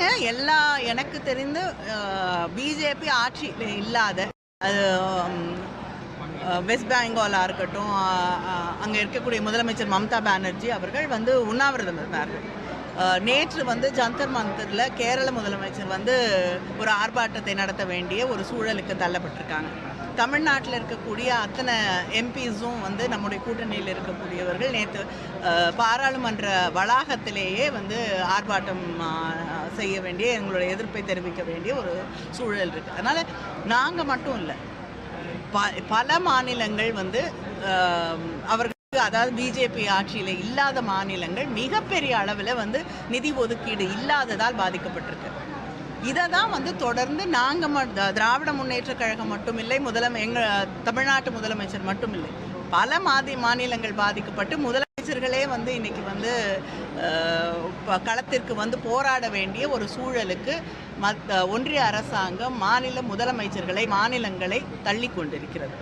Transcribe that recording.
இல்லைங்க எல்லா எனக்கு தெரிந்து பிஜேபி ஆட்சி இல்லாத அது வெஸ்ட் பெங்காலாக இருக்கட்டும் அங்கே இருக்கக்கூடிய முதலமைச்சர் மம்தா பானர்ஜி அவர்கள் வந்து உண்ணாவிரதம் இருந்தார்கள். நேற்று வந்து ஜந்தர் மந்தரில் கேரள முதலமைச்சர் வந்து ஒரு ஆர்ப்பாட்டத்தை நடத்த வேண்டிய ஒரு சூழலுக்கு தள்ளப்பட்டிருக்காங்க. தமிழ்நாட்டில் இருக்கக்கூடிய அத்தனை எம்பிஸும் வந்து நம்முடைய கூட்டணியில் இருக்கக்கூடியவர்கள். நேற்று பாராளுமன்ற வளாகத்திலேயே வந்து ஆர்ப்பாட்டம் செய்ய வேண்டிய எங்களுடைய எதிர்ப்பை தெரிவிக்க வேண்டிய ஒரு சூழல் இருக்குது அதனால் நாங்கள் மட்டும் இல்லை ப பல மாநிலங்கள் வந்து அவர்கள் அவர்களுக்கு அதாவது பிஜேபி ஆட்சியில் இல்லாத மாநிலங்கள் மிகப்பெரிய அளவில் வந்து நிதி ஒதுக்கீடு இல்லாததால் பாதிக்கப்பட்டிருக்கு. இதை தான் வந்து தொடர்ந்து நாங்கள் ம த- திராவிட முன்னேற்ற கழகம் மட்டும் இல்லை முதலமை எங்கள் தமிழ்நாட்டு முதலமைச்சர் மட்டும் இல்லை பல மாதி மாநிலங்கள் பாதிக்கப்பட்டு முதலமைச்சர்களே வந்து இன்னைக்கு வந்து ப- களத்திற்கு வந்து போராட வேண்டிய ஒரு சூழலுக்கு மத் ஒன்றிய அரசாங்கம் மாநில முதலமைச்சர்களை மாநிலங்களை தள்ளி கொண்டிருக்கிறது.